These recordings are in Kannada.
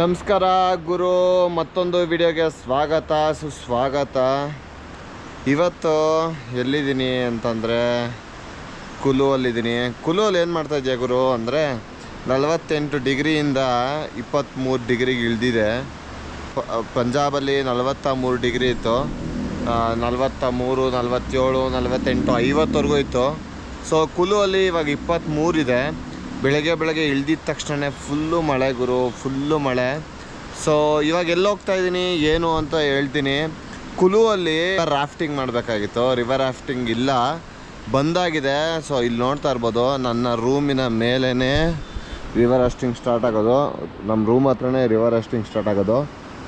ನಮಸ್ಕಾರ ಗುರು, ಮತ್ತೊಂದು ವಿಡಿಯೋಗೆ ಸ್ವಾಗತ, ಸುಸ್ವಾಗತ. ಇವತ್ತು ಎಲ್ಲಿದ್ದೀನಿ ಅಂತಂದರೆ ಕುಲುವಲ್ಲಿದ್ದೀನಿ. ಕುಲುವಲ್ಲಿ ಏನು ಮಾಡ್ತಾ ಇದೆಯಾ ಗುರು ಅಂದರೆ ನಲವತ್ತೆಂಟು ಡಿಗ್ರಿಯಿಂದ ಇಪ್ಪತ್ತ್ಮೂರು ಡಿಗ್ರಿಗೆ ಇಳಿದಿದೆ. ಪಂಜಾಬಲ್ಲಿ ನಲವತ್ತ ಮೂರು ಡಿಗ್ರಿ ಇತ್ತು. ನಲವತ್ತ ಮೂರು ನಲವತ್ತೇಳು, ನಲವತ್ತೆಂಟು, ಐವತ್ತವರೆಗೂ ಇತ್ತು. ಸೊ ಕುಲುವಲ್ಲಿ ಇವಾಗ ಇಪ್ಪತ್ತ್ಮೂರಿದೆ ಬೆಳಗ್ಗೆ ಬೆಳಗ್ಗೆ ಇಳ್ದಿದ ತಕ್ಷಣ ಫುಲ್ಲು ಮಳೆ ಗುರು, ಫುಲ್ಲು ಮಳೆ. ಸೊ ಇವಾಗ ಎಲ್ಲಿ ಹೋಗ್ತಾ ಇದ್ದೀನಿ, ಏನು ಅಂತ ಹೇಳ್ತೀನಿ. ಕುಲುವಲ್ಲಿ ರಾಫ್ಟಿಂಗ್ ಮಾಡಬೇಕಾಗಿತ್ತು. ರಿವರ್ ರಾಫ್ಟಿಂಗ್ ಇಲ್ಲ. ಬಂದಾಗಿದೆ. ಸೊ ಇಲ್ಲಿ ನೋಡ್ತಾ ಇರ್ಬೋದು, ನನ್ನ ರೂಮಿನ ಮೇಲೇ ರಿವರ್ ರಾಫ್ಟಿಂಗ್ ಸ್ಟಾರ್ಟ್ ಆಗೋದು. ನಮ್ಮ ರೂಮ್ ಹತ್ರನೇ ರಿವರ್ ರಾಫ್ಟಿಂಗ್ ಸ್ಟಾರ್ಟ್ ಆಗೋದು.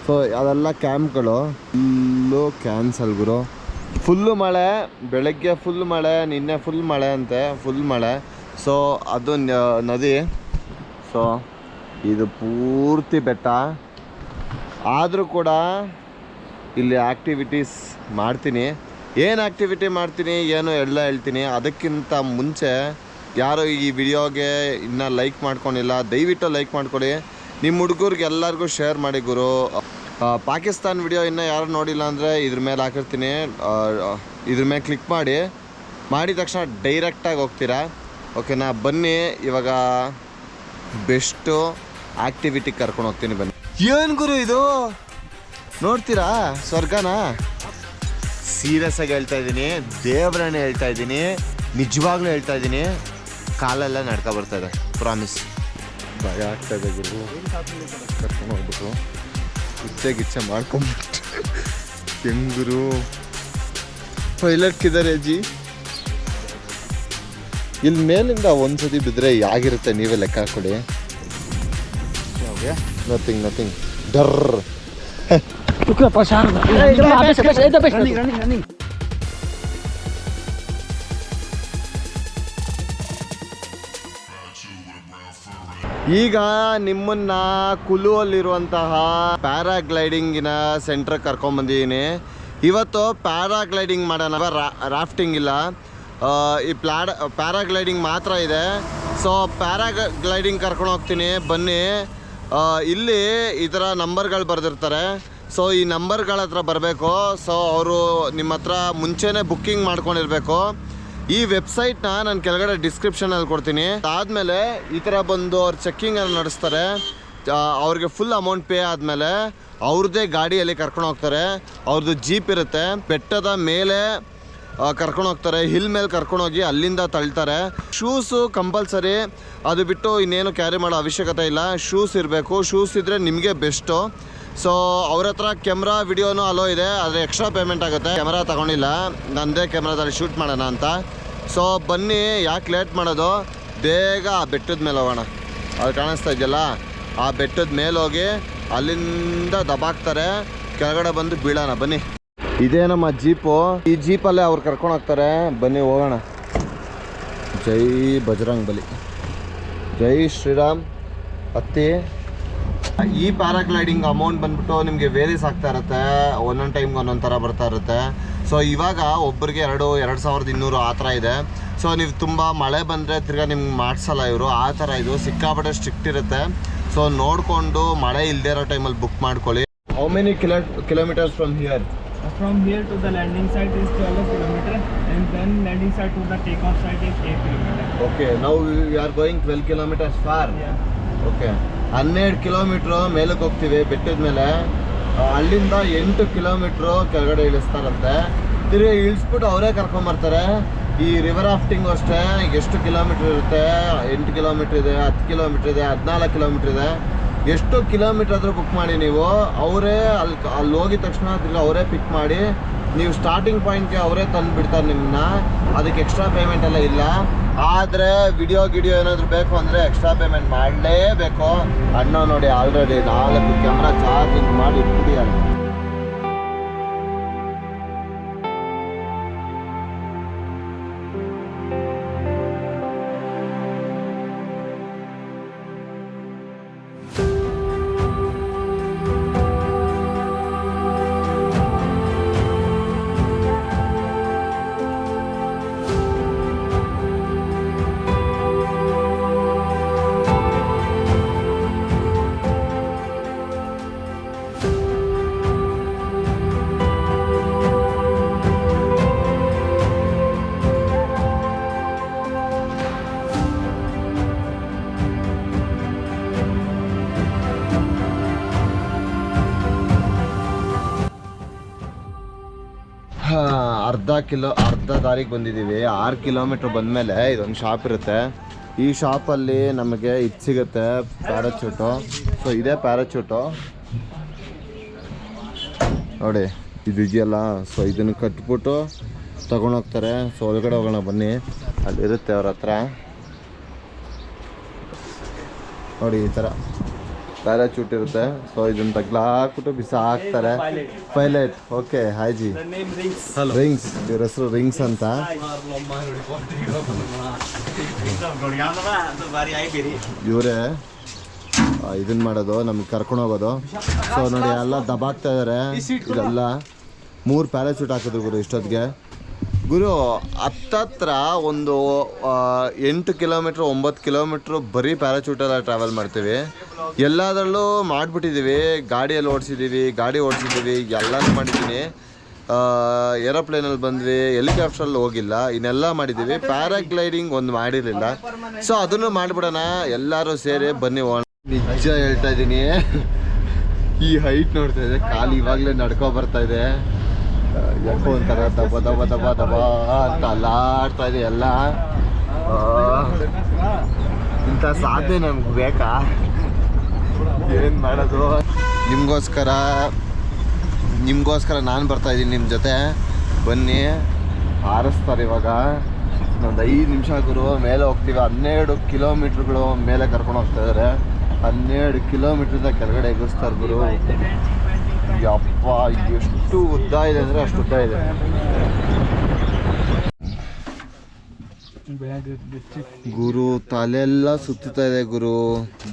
ಸೊ ಅದೆಲ್ಲ ಕ್ಯಾಂಪ್ಗಳು ಫುಲ್ಲು ಕ್ಯಾನ್ಸಲ್ ಗುರು. ಫುಲ್ಲು ಮಳೆ. ಬೆಳಗ್ಗೆ ಫುಲ್ ಮಳೆ, ನಿನ್ನೆ ಫುಲ್ ಮಳೆ ಅಂತೆ. ಫುಲ್ ಮಳೆ. ಸೊ ಅದು ನದಿ. ಸೊ ಇದು ಪೂರ್ತಿ ಬೆಟ್ಟ. ಆದರೂ ಕೂಡ ಇಲ್ಲಿ ಆ್ಯಕ್ಟಿವಿಟೀಸ್ ಮಾಡ್ತೀನಿ. ಏನು ಆ್ಯಕ್ಟಿವಿಟಿ ಮಾಡ್ತೀನಿ, ಏನು ಎಲ್ಲ ಹೇಳ್ತೀನಿ. ಅದಕ್ಕಿಂತ ಮುಂಚೆ ಯಾರು ಈ ವಿಡಿಯೋಗೆ ಇನ್ನೂ ಲೈಕ್ ಮಾಡ್ಕೊಂಡಿಲ್ಲ, ದಯವಿಟ್ಟು ಲೈಕ್ ಮಾಡ್ಕೊಳ್ಳಿ ನಿಮ್ಮ ಹುಡುಗರಿಗೆ ಎಲ್ಲರಿಗೂ ಶೇರ್ ಮಾಡಿ ಗುರು. ಪಾಕಿಸ್ತಾನ್ ವಿಡಿಯೋ ಇನ್ನೂ ಯಾರು ನೋಡಿಲ್ಲ ಅಂದರೆ ಇದ್ರ ಮೇಲೆ ಹಾಕಿರ್ತೀನಿ. ಇದ್ರ ಮೇಲೆ ಕ್ಲಿಕ್ ಮಾಡಿ. ಮಾಡಿದ ತಕ್ಷಣ ಡೈರೆಕ್ಟಾಗಿ ಹೋಗ್ತೀರಾ? ಓಕೆನಾ ಬನ್ನಿ, ಇವಾಗ ಬೆಸ್ಟು ಆಕ್ಟಿವಿಟಿ ಕರ್ಕೊಂಡು ಹೋಗ್ತೀನಿ ಬನ್ನಿ. ಏನು ಗುರು ಇದು? ನೋಡ್ತೀರಾ? ಸ್ವರ್ಗನ? ಸೀರಿಯಸ್ ಆಗಿ ಹೇಳ್ತಾ ಇದ್ದೀನಿ, ದೇವರನ್ನೇ ಹೇಳ್ತಾ ಇದ್ದೀನಿ, ನಿಜವಾಗ್ಲೂ ಹೇಳ್ತಾ ಇದ್ದೀನಿ, ಕಾಲೆಲ್ಲ ನಡ್ಕೊ ಬರ್ತಾ ಇದೆ ಪ್ರಾಮಿಸ್ ಭಯ ಆಗ್ತಾ ಇದೆ ಗುರು. ಕರ್ಕೊಂಡು ಹೋಗ್ಬಿಟ್ಟು ಇಚ್ಛೆ ಗಿಚ್ಚೆ ಮಾಡ್ಕೊಂಬಿಟ್ಟು ಹೆಂಗುರು ಪೈಲಟ್ ಕಿದ್ದಾರೆ ಅಜ್ಜಿ ಇಲ್ಲಿ ಮೇಲಿಂದ ಒಂದ್ಸತಿ ಬಿದ್ದರೆ ಯಾಗಿರುತ್ತೆ ನೀವೇ ಲೆಕ್ಕ ಹಾಕೊಳ್ಳಿ. ನಥಿಂಗ್ ನಥಿಂಗ್ ಡರ್. ಈಗ ನಿಮ್ಮನ್ನ ಕುಲುವಲ್ಲಿರುವಂತಹ ಪ್ಯಾರಾಗ್ಲೈಡಿಂಗಿನ ಸೆಂಟ್ರಿಗೆ ಕರ್ಕೊಂಬಂದಿದ್ದೀನಿ ಇವತ್ತು ಪ್ಯಾರಾಗ್ಲೈಡಿಂಗ್ ಮಾಡೋಣ ರಾಫ್ಟಿಂಗ್ ಇಲ್ಲ. ಈ ಪ್ಲಾಡ್, ಪ್ಯಾರಾಗ್ಲೈಡಿಂಗ್ ಮಾತ್ರ ಇದೆ. ಸೊ ಪ್ಯಾರಾಗ್ಲೈಡಿಂಗ್ ಕರ್ಕೊಂಡು ಹೋಗ್ತೀನಿ. ಬನ್ನಿ. ಇಲ್ಲಿ ಈ ಥರ ನಂಬರ್ಗಳು ಬರೆದಿರ್ತಾರೆ. ಸೊ ಈ ನಂಬರ್ಗಳ ಹತ್ರ ಬರಬೇಕು. ಸೊ ಅವರು ನಿಮ್ಮ ಹತ್ರ ಮುಂಚೆನೇ ಬುಕ್ಕಿಂಗ್ ಮಾಡ್ಕೊಂಡಿರ್ಬೇಕು. ಈ ವೆಬ್ಸೈಟ್ನ ನಾನು ಕೆಳಗಡೆ ಡಿಸ್ಕ್ರಿಪ್ಷನಲ್ಲಿ ಕೊಡ್ತೀನಿ. ಆದಮೇಲೆ ಈ ಥರ ಬಂದು ಅವ್ರು ಚೆಕ್ಕಿಂಗನ್ನು ನಡೆಸ್ತಾರೆ. ಅವ್ರಿಗೆ ಫುಲ್ ಅಮೌಂಟ್ ಪೇ ಆದಮೇಲೆ ಅವ್ರದ್ದೇ ಗಾಡಿಯಲ್ಲಿ ಕರ್ಕೊಂಡು ಹೋಗ್ತಾರೆ. ಅವ್ರದ್ದು ಜೀಪ್ ಇರುತ್ತೆ. ಬೆಟ್ಟದ ಮೇಲೆ ಕರ್ಕೊಂಡು ಹೋಗ್ತಾರೆ. ಹಿಲ್ ಮೇಲೆ ಕರ್ಕೊಂಡೋಗಿ ಅಲ್ಲಿಂದ ತಳ್ತಾರೆ. ಶೂಸು ಕಂಪಲ್ಸರಿ ಅದು ಬಿಟ್ಟು ಇನ್ನೇನು ಕ್ಯಾರಿ ಮಾಡೋ ಅವಶ್ಯಕತೆ ಇಲ್ಲ. ಶೂಸ್ ಇರಬೇಕು. ಶೂಸ್ ಇದ್ದರೆ ನಿಮಗೆ ಬೆಸ್ಟು ಸೊ ಅವ್ರ ಹತ್ರ ಕ್ಯಾಮ್ರಾ ವಿಡಿಯೋನು ಅಲೋ ಇದೆ. ಆದರೆ ಎಕ್ಸ್ಟ್ರಾ ಪೇಮೆಂಟ್ ಆಗುತ್ತೆ. ಕ್ಯಾಮ್ರಾ ತಗೊಂಡಿಲ್ಲ. ನಂದೇ ಕ್ಯಾಮ್ರಾದಲ್ಲಿ ಶೂಟ್ ಮಾಡೋಣ ಅಂತ. ಸೊ ಬನ್ನಿ, ಯಾಕೆ ಲೇಟ್ ಮಾಡೋದು? ಬೇಗ ಆ ಬೆಟ್ಟದ ಮೇಲೆ ಹೋಗೋಣ. ಅದು ಕಾಣಿಸ್ತಾ ಇದೆಯಲ್ಲ? ಆ ಬೆಟ್ಟದ ಮೇಲೆ ಹೋಗಿ ಅಲ್ಲಿಂದ ದಬಾಕ್ತಾರೆ. ಕೆಳಗಡೆ ಬಂದು ಬೀಳೋಣ. ಬನ್ನಿ. ಇದೇ ನಮ್ಮ ಜೀಪು. ಈ ಜೀಪಲ್ಲೇ ಅವ್ರು ಕರ್ಕೊಂಡು ಹೋಗ್ತಾರೆ. ಬನ್ನಿ, ಹೋಗೋಣ. ಜೈ ಬಜರಂಗ್ ಬಲಿ. ಜೈ ಶ್ರೀರಾಮ್. ಅತ್ತಿ. ಈ ಪ್ಯಾರಾಗ್ಲೈಡಿಂಗ್ ಅಮೌಂಟ್ ಬಂದ್ಬಿಟ್ಟು ನಿಮಗೆ ವೇರಿಸ್ ಆಗ್ತಾ ಇರುತ್ತೆ. ಒಂದೊಂದು ಟೈಮ್ಗೆ ಒಂದೊಂದು ಥರ ಬರ್ತಾ ಇರುತ್ತೆ. ಸೊ ಇವಾಗ ಒಬ್ಬರಿಗೆ ಎರಡು ಎರಡು ಸಾವಿರದ ಇನ್ನೂರು ಆ ಥರ ಇದೆ. ಸೊ ನೀವು ತುಂಬ ಮಳೆ ಬಂದರೆ ತಿರ್ಗಾ ನಿಮ್ಗೆ ಮಾಡಿಸಲ್ಲ ಇವರು. ಆ ಥರ ಇದು. ಸಿಕ್ಕಾಪಟ್ಟೆ ಸ್ಟ್ರಿಕ್ಟ್ ಇರುತ್ತೆ. ಸೊ ನೋಡಿಕೊಂಡು ಮಳೆ ಇಲ್ಲದೆ ಇರೋ ಟೈಮಲ್ಲಿ ಬುಕ್ ಮಾಡ್ಕೊಳ್ಳಿ. How many kilo kilometres from here From here to the landing site is 12 kilometer and then landing site to the takeoff site is 8 kilometer. Okay ನಾವು we are going twelve kilometres for Yeah. Okay ಹನ್ನೆರಡು ಕಿಲೋಮೀಟ್ರು ಮೇಲಕ್ಕೆ ಹೋಗ್ತೀವಿ ಬೆಟ್ಟದ ಮೇಲೆ. ಅಲ್ಲಿಂದ ಎಂಟು ಕಿಲೋಮೀಟ್ರು ಕೆಳಗಡೆ ಇಳಿಸ್ತಾರಂತೆ ತಿರುಗಿ ಇಳಿಸ್ಬಿಟ್ಟು ಅವರೇ ಕರ್ಕೊಂಬರ್ತಾರೆ ಈ ರಿವರ್ ರಾಫ್ಟಿಂಗು ಅಷ್ಟೇ ಎಷ್ಟು ಕಿಲೋಮೀಟ್ರ್ ಇರುತ್ತೆ? ಎಂಟು ಕಿಲೋಮೀಟ್ರ್ ಇದೆ ಹತ್ತು ಕಿಲೋಮೀಟ್ರ್ ಇದೆ ಹದಿನಾಲ್ಕು ಕಿಲೋಮೀಟ್ರ್ ಇದೆ. ಎಷ್ಟು ಕಿಲೋಮೀಟ್ರ್ ಆದರೂ ಬುಕ್ ಮಾಡಿ ನೀವು, ಅವರೇ ಅಲ್ಲಿ ಅಲ್ಲಿ ಹೋಗಿದ ತಕ್ಷಣ ತಿರ್ಗಿ ಅವರೇ ಪಿಕ್ ಮಾಡಿ, ನೀವು ಸ್ಟಾರ್ಟಿಂಗ್ ಪಾಯಿಂಟ್ಗೆ ಅವರೇ ತಂದು ಬಿಡ್ತಾರೆ ನಿಮ್ಮನ್ನ ಅದಕ್ಕೆ ಎಕ್ಸ್ಟ್ರಾ ಪೇಮೆಂಟ್ ಎಲ್ಲ ಇಲ್ಲ. ಆದರೆ ವಿಡಿಯೋ ಗಿಡಿಯೋ ಏನಾದರೂ ಬೇಕು ಅಂದರೆ ಎಕ್ಸ್ಟ್ರಾ ಪೇಮೆಂಟ್ ಮಾಡಲೇಬೇಕು. ಅಣ್ಣ ನೋಡಿ ಆಲ್ರೆಡಿ ನಾಲ್ಕು ಕ್ಯಾಮ್ರಾ ಚಾರ್ಜಿಂಗ್ ಮಾಡಿ ಇಟ್ಬಿಟ್ಟಿದ್ದಾರೆ ಕಿಲೋ ಅರ್ಧ ದಾರಿಗೆ ಬಂದಿದ್ದೀವಿ ಆರು ಕಿಲೋಮೀಟ್ರ್ ಬಂದಮೇಲೆ ಇದೊಂದು ಶಾಪ್ ಇರುತ್ತೆ. ಈ ಶಾಪಲ್ಲಿ ನಮಗೆ ಇದು ಸಿಗುತ್ತೆ ಪ್ಯಾರಾಚೂಟು ಸೊ ಇದೇ ಪ್ಯಾರಾಚೂಟು ನೋಡಿ, ಇದು ಇದೆಯಲ್ಲ? ಸೊ ಇದನ್ನು ಕಟ್ಬಿಟ್ಟು ತಗೊಂಡೋಗ್ತಾರೆ ಸೊ ಒಳಗಡೆ ಹೋಗೋಣ ಬನ್ನಿ. ಅಲ್ಲಿರುತ್ತೆ ಅವ್ರ ಹತ್ರ. ನೋಡಿ, ಈ ಥರ ಪ್ಯಾರಾಚೂಟ್ ಇರುತ್ತೆ. ಸೊ ಇದನ್ನ ತಗ್ಲಾಕ್ಬಿಟ್ಟು ಬಿಸಾಕ್ತಾರೆ. Pilot okay hi ji. Rings ಇವ್ರ ಹೆಸರು ರಿಂಗ್ಸ್ ಅಂತ. ಇವರೇ ಇದನ್ನ ಮಾಡೋದು ನಮ್ಗೆ ಕರ್ಕೊಂಡು ಹೋಗೋದು. ಸೊ ನೋಡಿ ಎಲ್ಲ ದಬಾಗ್ತಾ ಇದಾರೆ. ಇದೆಲ್ಲ ಮೂರು ಪ್ಯಾರಾಚೂಟ್ ಹಾಕಿದ್ರು ಗುರು ಇಷ್ಟೊತ್ತಿಗೆ. ಗುರು, ಹತ್ತತ್ರ ಒಂದು ಎಂಟು ಕಿಲೋಮೀಟ್ರ್, ಒಂಬತ್ತು ಕಿಲೋಮೀಟ್ರ್ ಬರೀ ಪ್ಯಾರಾಚೂಟೆಲ್ಲ ಟ್ರಾವೆಲ್ ಮಾಡ್ತೀವಿ. ಎಲ್ಲದರಲ್ಲೂ ಮಾಡಿಬಿಟ್ಟಿದ್ದೀವಿ ಗಾಡಿಯಲ್ಲಿ ಓಡಿಸಿದ್ದೀವಿ ಗಾಡಿ ಓಡಿಸಿದ್ದೀವಿ ಎಲ್ಲನೂ ಮಾಡಿದ್ದೀನಿ. ಏರೋಪ್ಲೇನಲ್ಲಿ ಬಂದ್ವಿ ಹೆಲಿಕಾಪ್ಟ್ರಲ್ಲಿ ಹೋಗಿಲ್ಲ, ಇನ್ನೆಲ್ಲ ಮಾಡಿದ್ದೀವಿ ಪ್ಯಾರಾಗ್ಲೈಡಿಂಗ್ ಒಂದು ಮಾಡಿರಲಿಲ್ಲ. ಸೊ ಅದನ್ನು ಮಾಡಿಬಿಡೋಣ. ಎಲ್ಲರೂ ಸೇರಿ ಬನ್ನಿ ನಿಜ ಹೇಳ್ತಾ ಇದ್ದೀನಿ. ಈ ಹೈಟ್ ನೋಡ್ತಾ ಇದೆ ಕಾಲು ಇವಾಗಲೇ ನಡ್ಕೊ ಬರ್ತಾ ಇದೆ. ಯಾಕೋ ಒಂಥರ ದಬ ದಬ ಅಂತ ಅಲ್ಲಾಡ್ತಾ ಇದೆ ಎಲ್ಲ. ಇಂಥ ಸಾಧನೆ ನಮ್ಗೆ ಬೇಕಾ? ಏನು ಮಾಡೋದು? ನಿಮಗೋಸ್ಕರ ನಿಮಗೋಸ್ಕರ ನಾನು ಬರ್ತಾ ಇದ್ದೀನಿ ನಿಮ್ಮ ಜೊತೆ. ಬನ್ನಿ ಹಾರಿಸ್ತಾರೆ ಇವಾಗ. ಒಂದು ಐದು ನಿಮಿಷ ಗುರು, ಮೇಲೆ ಹೋಗ್ತೀವಿ. ಹನ್ನೆರಡು ಕಿಲೋಮೀಟ್ರ್ಗಳು ಮೇಲೆ ಕರ್ಕೊಂಡು ಹೋಗ್ತಾ ಇದ್ದಾರೆ ಹನ್ನೆರಡು ಕಿಲೋಮೀಟ್ರಿಂದ ಕೆಳಗಡೆ ಎಗರಿಸ್ತಾರೆ ಗುರು. ಯಪ್ಪ ಎಷ್ಟು ಉದ್ದ ಇದೆ ಅಂದರೆ ಅಷ್ಟು ಉದ್ದ ಇದೆ ಗುರು ತಲೆಲ್ಲ ಸುತ್ತುತ್ತಾ ಇದೆ ಗುರು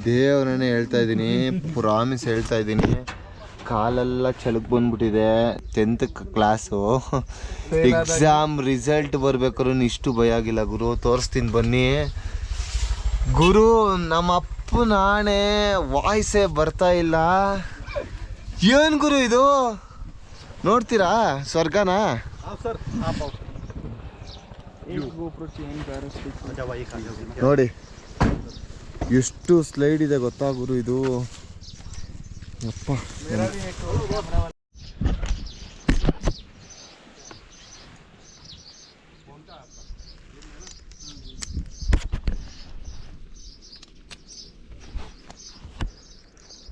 ದೇವರನ್ನೇ ಹೇಳ್ತಾ ಇದ್ದೀನಿ ಪ್ರಾಮಿಸ್ ಹೇಳ್ತಾ ಇದ್ದೀನಿ. ಕಾಲೆಲ್ಲ ಚಳಕ್ ಬಂದ್ಬಿಟ್ಟಿದೆ ಟೆಂತ್ ಕ್ಲಾಸು ಎಕ್ಸಾಮ್ ರಿಸಲ್ಟ್ ಬರ್ಬೇಕಾದ್ರೂ ಇಷ್ಟು ಭಯ ಆಗಿಲ್ಲ, ಗುರು. ತೋರಿಸ್ತೀನಿ ಬನ್ನಿ. ಗುರು ನಮ್ಮ ಅಪ್ಪ ನಾನೇ ವಾಯ್ಸೇ ಬರ್ತಾ ಇಲ್ಲ. ಏನು ಗುರು ಇದು? ನೋಡ್ತೀರಾ? ಸ್ವರ್ಗನಾ? ನೋಡಿ ಎಷ್ಟು ಸ್ಲೈಡ್ ಇದೆ ಗೊತ್ತಾ ಗುರು ಇದು? ಅಪ್ಪ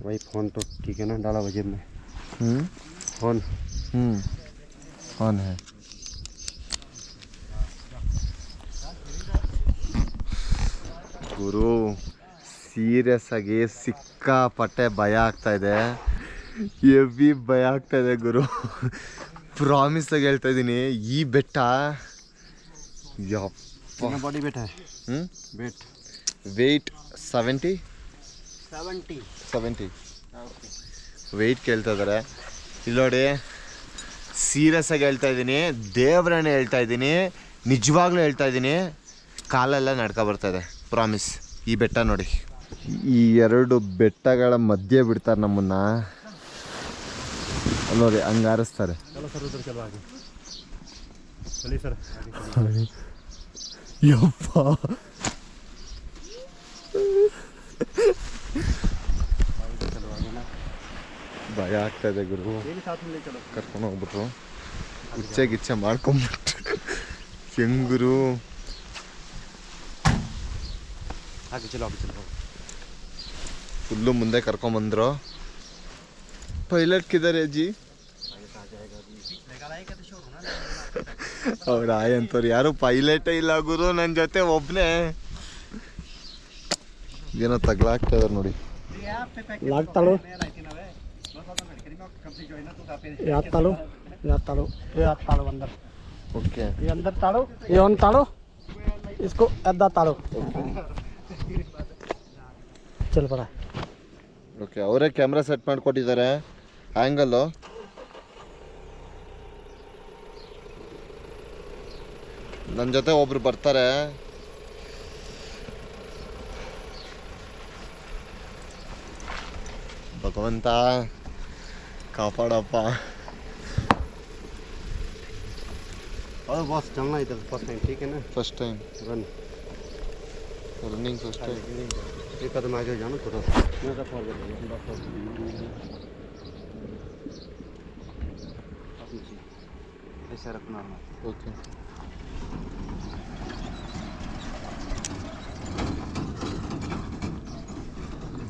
भाई फोन तो ठीक है ना डाला जेब में ಹ್ಞೂ फोन ಹ್ಞೂ ಆನ್ ಹೇ ಗುರು ಸೀರಿಯಸ್ ಆಗಿ ಸಿಕ್ಕಾಪಟ್ಟೆ ಭಯ ಆಗ್ತಾ ಇದೆ ಎವಿ ಭಯ ಆಗ್ತಾ ಇದೆ ಗುರು ಪ್ರಾಮಿಸ್ ಆಗಿ ಹೇಳ್ತಾ ಇದ್ದೀನಿ ಈ ಬೆಟ್ಟ ಯಪ್ಪ बॉडी वेट है ಹ್ಞೂ wait weight seventy seventy seventy weight ah, ಕೇಳ್ತಾ ಇದ್ದಾರೆ ಇಲ್ಲಿ ನೋಡಿ ಸೀರಿಯಸ್ ಆಗಿ ಹೇಳ್ತಾ ಇದ್ದೀನಿ ದೇವ್ರನ್ನ ಹೇಳ್ತಾ ಇದ್ದೀನಿ ನಿಜವಾಗ್ಲೂ ಹೇಳ್ತಾ ಇದ್ದೀನಿ ಕಾಲೆಲ್ಲ ನಡ್ಕೊ ಇದೆ ಪ್ರಾಮಿಸ್ ಈ ಬೆಟ್ಟ ನೋಡಿ. ಈ ಎರಡು ಬೆಟ್ಟಗಳ ಮಧ್ಯೆ ಬಿಡ್ತಾರೆ ನಮ್ಮನ್ನ. ನೋಡಿ ಹಂಗೆ ಆರಿಸ್ತಾರೆ. ಯಪ್ಪ. ಭಯ ಆಗ್ತಾ ಇದೆ ಗುರು. ಕರ್ಕೊಂಡು ಹೋಗ್ಬಿಟ್ರು. ಹುಚ್ಚೆ ಗಿಚ್ಚೆ ಮಾಡ್ಕೊಂಬಿಟ್ರು ಹೆಂಗ್ ಗುರು? ಫುಲ್ಲು ಮುಂದೆ ಕರ್ಕೊಂಬಂದ್ರು ಪೈಲಟ್ ಕಿದ್ದಾರೆ ಅಜ್ಜಿ. ಅವ್ರ ಆಯ್ ಅಂತವ್ರು ಯಾರು ಪೈಲಟೇ ಇಲ್ಲ ಗುರು ನನ್ನ ಜೊತೆ ಒಬ್ಬನೇ ಏನೋ ತಗ್ಲಾಗ್ತಾ ಇದಾರೆ ನೋಡಿ. लाग तालो याद तालो याद तालो ये याद तालो अंदर ಓಕೆ ये अंदर तालो ये ऑन तालो इसको अद्दा तालो चल पड़ा ಓಕೆ ಅವರೇ ಕ್ಯಾಮ್ರಾ ಸೆಟ್ ಮಾಡಿಕೊಟ್ಟಿದ್ದಾರೆ ಆ್ಯಂಗಲ್ಲು ನನ್ನ ಜೊತೆ ಒಬ್ರು ಬರ್ತಾರೆ ಭಗವಂತ ಕಾಪಾಡಪ್ಪ और बॉस चलना इधर फर्स्ट टाइम ठीक है ना first time run running first time एक कदम आगे जाना थोड़ा सा मेरा फॉरवर्ड हो गया forward। आप नीचे। ऐसे रखो नॉर्मल ಓಕೆ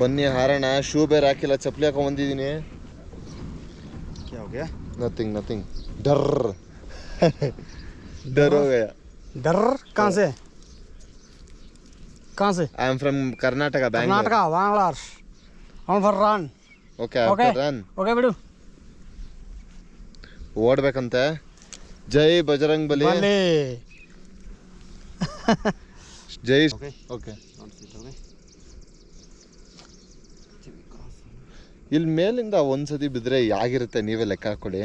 ಬನ್ನಿ ಹಾರಣ ಶೂ ಬೇರೆ ಹಾಕಿಲ್ಲ ಚಪ್ಪಲಿ ಹಾಕೊಂಡ್ ಬಂದಿದ್ದೀನಿ क्या हो गया ನಥಿಂಗ್ ನಥಿಂಗ್ ಡರ್ ಡರ್ हो गया डर कहाँ से कहाँ से I am from Karnataka Bangalore Karnataka Bangladesh हम for run okay okay run okay बिडू ಓಡ್ಬೇಕಂತೆ ಜೈ ಬಜರಂಗ್ ಬಲಿ भले ಜೈ Okay. ಓಕೆ ಇಲ್ಲಿ ಮೇಲಿಂದ ಒಂದ್ಸತಿ ಬಿದ್ರೆ ಯಾಗಿರುತ್ತೆ ನೀವೇ ಲೆಕ್ಕ ಹಾಕೊಳ್ಳಿ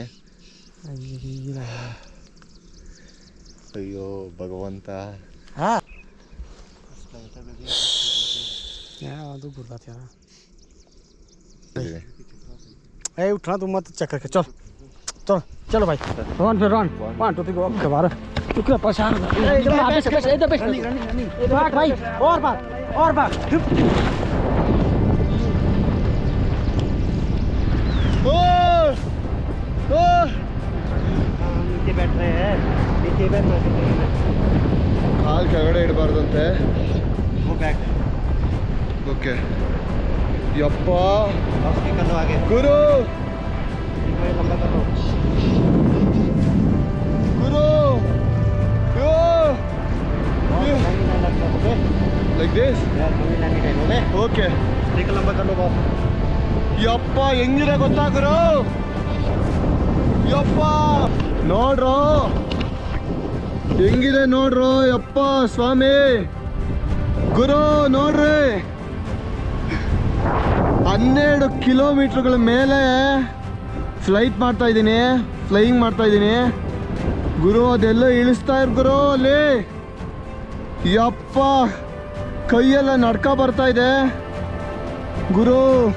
ಅಯ್ಯೋ ಭಗವಂತ हाँ यार तो बुरा था ए उठना तुम मत चेक करके चल चल चलो भाई रन फिर run one two three go के बारे तू क्या परेशान है इधर आ बेस बेस इधर बेस रनिंग रनिंग भाग भाई और भाग और भाग ಗೊತ್ತಾ ಗುರು ಯಪ್ಪ. ನೋಡ್ರೋ. ಹೆಂಗಿದೆ ನೋಡ್ರೋ? ಯಪ್ಪ ಸ್ವಾಮಿ. ಗುರು, ನೋಡ್ರಿ. ಹನ್ನೆರಡು ಕಿಲೋಮೀಟರ್ಗಳ ಮೇಲೆ ಫ್ಲೈಟ್ ಮಾಡ್ತಾ ಇದ್ದೀನಿ. ಫ್ಲೈಯಿಂಗ್ ಮಾಡ್ತಾ ಇದ್ದೀನಿ. ಗುರು, ಅದೆಲ್ಲ ಇಳಿಸ್ತಾ ಇರ್ ಗುರು ಅಲ್ಲಿ. ಯಪ್ಪ. ಕೈಯೆಲ್ಲ ನಡ್ಕ ಬರ್ತಾ ಇದೆ. ಗುರು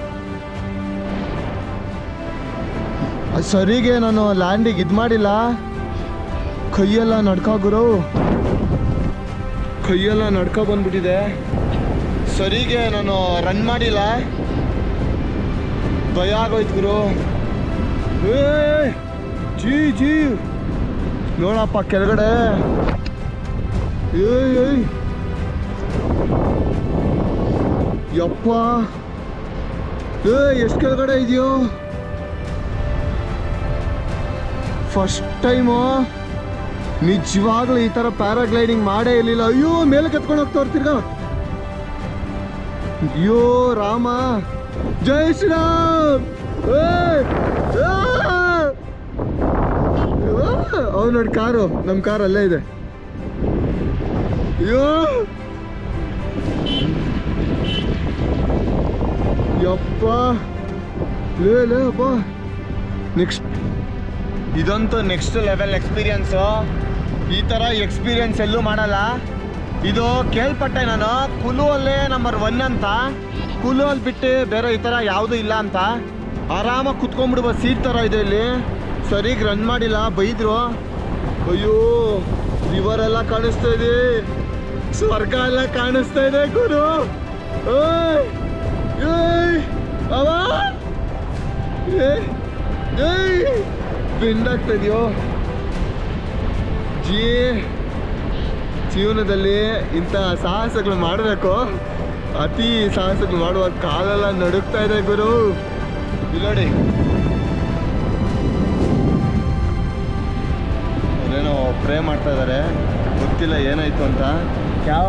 ಸರಿಗೆ ನಾನು ಲ್ಯಾಂಡಿಗೆ ಇದು ಮಾಡಿಲ್ಲ. ಕೈಯೆಲ್ಲ ನಡ್ಕ ಗುರು. ಕೈಯೆಲ್ಲ ನಡ್ಕ ಬಂದ್ಬಿಟ್ಟಿದೆ. ಸರಿಗೆ ನಾನು ರನ್ ಮಾಡಿಲ್ಲ. ಭಯ ಆಗೋಯ್ತು ಗುರು. ಏ, ಜೀ ಜೀ. ನೋಡಪ್ಪ ಕೆಳಗಡೆ. ಏಯ್ ಏಯ್. ಯಪ್ಪ. ಏ ಎಷ್ಟು ಕೆಳಗಡೆ ಇದೆಯೋ? ಫಸ್ಟ್ ಟೈಮು ನಿಜವಾಗ್ಲೂ ಈ ಥರ ಪ್ಯಾರಾಗ್ಲೈಡಿಂಗ್ ಮಾಡೇ ಇರಲಿಲ್ಲ. ಅಯ್ಯೋ, ಮೇಲೆ ಕತ್ಕೊಂಡು ಹೋಗ್ತಾ ಇರ್ತೀರ? ಅಯ್ಯೋ, ರಾಮ. ಜೈ ಶ್ರೀರಾಮ್. ಅವ್ ನೋಡಿ ಕಾರು ನಮ್ಮ ಕಾರ್ ಅಲ್ಲೇ ಇದೆ. ಅಯ್ಯೋ. ಯಪ್ಪ. ಲೇ ಲೇ, ಅಪ್ಪ. ನೆಕ್ಸ್ಟ್ ಇದಂತೂ ನೆಕ್ಸ್ಟ್ ಲೆವೆಲ್ ಎಕ್ಸ್ಪೀರಿಯನ್ಸು ಈ ಥರ ಎಕ್ಸ್ಪೀರಿಯನ್ಸ್ ಎಲ್ಲೂ ಮಾಡಲ್ಲ. ಇದು ಕೇಳ್ಪಟ್ಟೆ ನಾನು. ಕುಲು ಅಲ್ಲೇ ನಂಬರ್ ಒನ್ ಅಂತ. ಕುಲು ಅಲ್ಲಿ ಬಿಟ್ಟು ಬೇರೆ ಈ ಥರ ಯಾವುದೂ ಇಲ್ಲ ಅಂತ. ಆರಾಮಾಗಿ ಕುತ್ಕೊಂಡ್ಬಿಡುವ ಸೀಟ್ ಥರ ಇದೆ ಇಲ್ಲಿ. ಸರಿಗೆ ರನ್ ಮಾಡಿಲ್ಲ, ಬೈದರು. ಅಯ್ಯೋ ರಿವರ್ ಎಲ್ಲ ಕಾಣಿಸ್ತಾ ಇದೆ. ಸ್ವರ್ಗ ಎಲ್ಲ ಕಾಣಿಸ್ತಾ ಇದೆ ಗುರು. ಏಯ್ ಏಯ್. ಬೆಂಡಾಗ್ತಾ ಇದೆಯೋ? ಜೀ ಜೀವನದಲ್ಲಿ ಇಂಥ ಸಾಹಸಗಳು ಮಾಡಬೇಕು. ಅತಿ ಸಾಹಸಗಳು ಮಾಡುವಾಗ ಕಾಲೆಲ್ಲ ನಡುಕ್ತಾ ಇದೆ ಗುರು. ಇಲ್ಲಿ ನೋಡಿ. ಅದೇನೋ ಪ್ರೇ ಮಾಡ್ತಾ ಇದ್ದಾರೆ ಗೊತ್ತಿಲ್ಲ ಏನಾಯ್ತು ಅಂತ. ಯಾವ?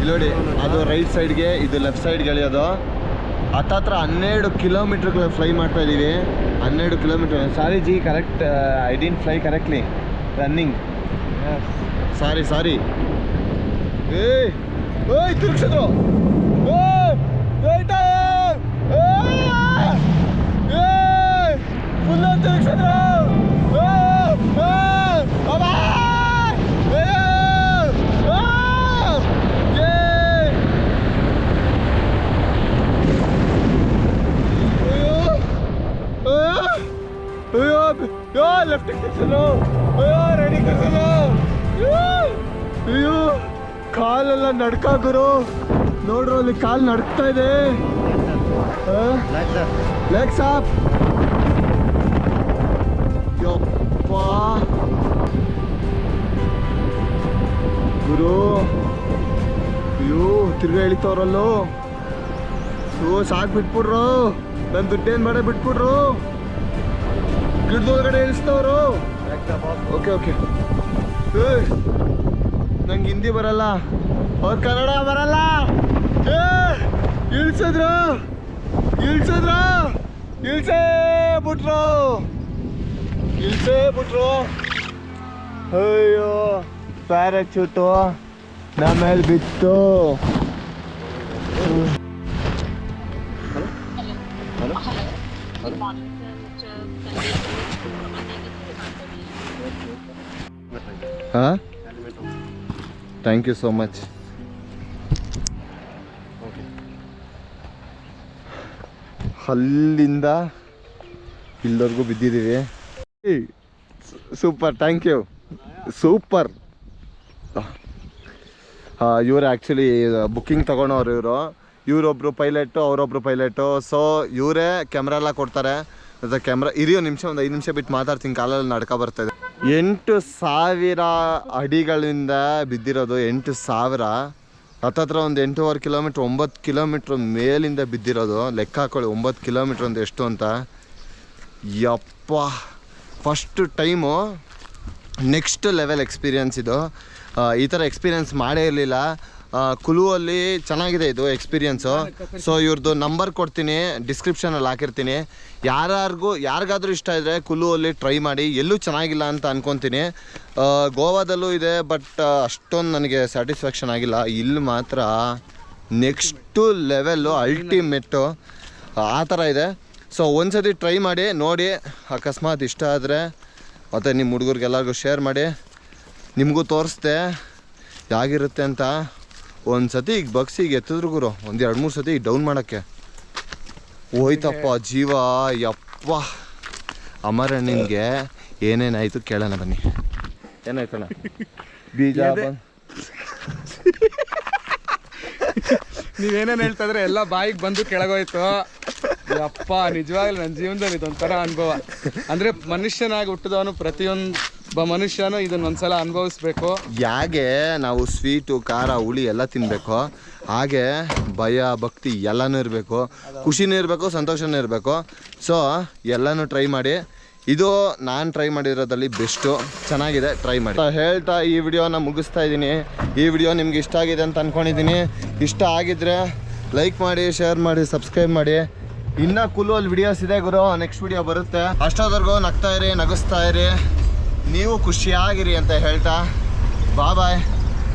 ಇಲ್ಲಿ ನೋಡಿ ಅದು ರೈಟ್ ಸೈಡ್ಗೆ ಇದು ಲೆಫ್ಟ್ ಸೈಡ್ಗೆ ಎಳೆಯೋದು. ಹತ್ತತ್ರ ಹನ್ನೆರಡು ಕಿಲೋಮೀಟರ್ಗಳು ಫ್ಲೈ ಮಾಡ್ತಾ ಇದ್ದೀವಿ ಹನ್ನೆರಡು kilometre sorry ji correct I didn't fly correctly running sorry sorry ಏಯ್ ಏಯ್ ತಿರುಗಿಸಿದ್ರು ಫುಲ್ ತಿರುಗಿಸಿದ್ರು ಅಯ್ಯೋ ಚಲೋ ಅಯ್ಯೋ ರೆಡಿ ಅಯ್ಯೋ, ಕಾಲೆಲ್ಲ ನಡ್ಕ ಗುರು. ನೋಡ್ರು, ಅಲ್ಲಿ ಕಾಲು ನಡ್ತಾ ಇದೆ. ಗುರು. ಅಯ್ಯೋ, ತಿರ್ಗ ಎಳಿತವ್ರಲ್ಲೋ. ಓ ಸಾಕು ಬಿಟ್ಬಿಡ್ರು. ನನ್ನ ದುಡ್ಡೇನ್ ಮಾಡ ಬಿಟ್ಬಿಡ್ರು. ಗಿಡದೊಳಗಡೆ ಇಳಿಸ್ತವ್ರು? ಓಕೆ ಓಕೆ ನಂಗೆ ಹಿಂದಿ ಬರಲ್ಲ. ಅವ್ರ ಕನ್ನಡ ಬರಲ್ಲ. ಇಳಿಸಿದ್ರು. ಇಳಿಸಿದ್ರು. ಇಳಿಸೇ ಬಿಟ್ರು. ಇಳಿಸೇ ಬಿಟ್ರು. ಅಯ್ಯೋ ಪ್ಯಾರಚೂಟು ನಮ್ಮ ಮೇಲೆ ಬಿತ್ತು. ಹಾಂ ಥ್ಯಾಂಕ್ ಯು ಸೋ ಮಚ್ ಅಲ್ಲಿಂದ ಇಲ್ಲಿವರೆಗೂ ಬಿದ್ದಿದ್ದೀವಿ. Super thank you super. ಇವರು ಆ್ಯಕ್ಚುಲಿ ಬುಕ್ಕಿಂಗ್ ತೊಗೊಳೋರು ಇವರು. ಇವರೊಬ್ಬರು ಪೈಲಟು ಅವರೊಬ್ಬರು ಪೈಲಟು ಸೊ ಇವರೇ ಕ್ಯಾಮ್ರಾ ಎಲ್ಲ ಕೊಡ್ತಾರೆ. ಕ್ಯಾಮ್ರಾ ಇರಿಯೋ ನಿಮಿಷ, ಒಂದು ಐದು ನಿಮಿಷ ಬಿಟ್ಟು ಮಾತಾಡ್ತೀನಿ, ಕಾಲಲ್ಲಿ ನಡ್ಕ ಬರ್ತಾಯಿದೆ ಎಂಟು ಸಾವಿರ ಅಡಿಗಳಿಂದ ಬಿದ್ದಿರೋದು ಎಂಟು ಸಾವಿರ. ಹತ್ತತ್ರ ಒಂದು ಎಂಟೂವರೆ ಕಿಲೋಮೀಟ್ರ್, ಒಂಬತ್ತು ಕಿಲೋಮೀಟ್ರ್ ಮೇಲಿಂದ ಬಿದ್ದಿರೋದು. ಲೆಕ್ಕ ಹಾಕೊಳ್ಳಿ, ಒಂಬತ್ತು ಕಿಲೋಮೀಟ್ರ್ ಒಂದು ಎಷ್ಟು ಅಂತ. ಯಪ್ಪ first time next level experience ಇದು. ಈ ಥರ ಎಕ್ಸ್ಪೀರಿಯನ್ಸ್ ಮಾಡೇ ಇರಲಿಲ್ಲ. ಕುಲುವಲ್ಲಿ ಚೆನ್ನಾಗಿದೆ ಇದು ಎಕ್ಸ್ಪೀರಿಯನ್ಸು ಸೊ ಇವ್ರದ್ದು ನಂಬರ್ ಕೊಡ್ತೀನಿ ಡಿಸ್ಕ್ರಿಪ್ಷನಲ್ಲಿ ಹಾಕಿರ್ತೀನಿ. ಯಾರ್ಯಾರಿಗೂ ಯಾರಿಗಾದ್ರೂ ಇಷ್ಟ ಇದ್ದರೆ ಕುಲುವಲ್ಲಿ ಟ್ರೈ ಮಾಡಿ, ಎಲ್ಲೂ ಚೆನ್ನಾಗಿಲ್ಲ ಅಂತ ಅಂದ್ಕೊತೀನಿ ಗೋವಾದಲ್ಲೂ ಇದೆ ಬಟ್ ಅಷ್ಟೊಂದು ನನಗೆ ಸ್ಯಾಟಿಸ್ಫ್ಯಾಕ್ಷನ್ ಆಗಿಲ್ಲ. ಇಲ್ಲಿ ಮಾತ್ರ ನೆಕ್ಸ್ಟು ಲೆವೆಲ್ಲು ಅಲ್ಟಿಮೇಟು ಆ ಥರ ಇದೆ. ಸೊ ಒಂದ್ಸತಿ ಟ್ರೈ ಮಾಡಿ, ನೋಡಿ, ಅಕಸ್ಮಾತ್ ಇಷ್ಟ ಆದರೆ ಮತ್ತು ನಿಮ್ಮ ಹುಡುಗರಿಗೆಲ್ಲರಿಗೂ ಶೇರ್ ಮಾಡಿ. ನಿಮಗೂ ತೋರಿಸ್ದೆ, ಹೇಗಿರುತ್ತೆ ಅಂತ ಒಂದು ಸತಿ ಈಗ ಬಗ್ಸಿ ಈಗ ಎತ್ತಿದ್ರು ಗುರು ಒಂದು ಎರಡು ಮೂರು ಸತಿ ಡೌನ್ ಮಾಡೋಕ್ಕೆ. ಹೋಯ್ತಪ್ಪ ಜೀವ ಯಪ್ಪ. ಅಮರಣ್ಣನಿಗೆ ಏನೇನಾಯಿತು ಕೇಳೋಣ ಬನ್ನಿ. ಏನಾಯ್ತಣ್ಣ? ಬೀಜ ನೀವೇನೇನು ಹೇಳ್ತಾ ಇದ್ರೆ? ಎಲ್ಲ ಬಾಯಿಗೆ ಬಂದು ಕೆಳಗೋಯ್ತು. ಯಪ್ಪ ನಿಜವಾಗ್ಲೂ ನನ್ನ ಜೀವನದಲ್ಲಿ ಇದೊಂಥರ ಅನುಭವ. ಅಂದ್ರೆ ಮನುಷ್ಯನಾಗಿ ಹುಟ್ಟಿದವನು ಪ್ರತಿಯೊಂದು ಮನುಷ್ಯನು ಇದನ್ನ ಒಂದ್ಸಲ ಅನುಭವಿಸ್ಬೇಕು. ಹೇಗೆ ನಾವು ಸ್ವೀಟು ಖಾರ ಹುಳಿ ಎಲ್ಲ ತಿನ್ನಬೇಕು ಹಾಗೆ ಭಯ ಭಕ್ತಿ ಎಲ್ಲನೂ ಇರಬೇಕು. ಖುಷಿನೂ ಇರಬೇಕು ಸಂತೋಷನೂ ಇರಬೇಕು. ಸೊ ಎಲ್ಲನೂ ಟ್ರೈ ಮಾಡಿ. ಇದು ನಾನು ಟ್ರೈ ಮಾಡಿರೋದ್ರಲ್ಲಿ ಬೆಸ್ಟು ಚೆನ್ನಾಗಿದೆ ಟ್ರೈ ಮಾಡಿ. ಹೇಳ್ತಾ ಈ ವಿಡಿಯೋನ ಮುಗಿಸ್ತಾ ಇದ್ದೀನಿ. ಈ ವಿಡಿಯೋ ನಿಮ್ಗೆ ಇಷ್ಟ ಆಗಿದೆ ಅಂತ ಅಂದ್ಕೊಂಡಿದ್ದೀನಿ ಇಷ್ಟ ಆಗಿದ್ರೆ ಲೈಕ್ ಮಾಡಿ ಶೇರ್ ಮಾಡಿ ಸಬ್ಸ್ಕ್ರೈಬ್ ಮಾಡಿ. ಇನ್ನೂ ಕುಲುವಲ್ಲಿ ವಿಡಿಯೋಸ್ ಇದೆ ಗುರು ನೆಕ್ಸ್ಟ್ ವಿಡಿಯೋ ಬರುತ್ತೆ. ಅಷ್ಟೋದ್ರಿಗೂ ನಗ್ತಾ ಇರಿ ನಗಿಸ್ತಾ ಇರಿ. ನೀವು ಖುಷಿಯಾಗಿರಿ ಅಂತ ಹೇಳ್ತಾ ಬಾ ಬಾಯ್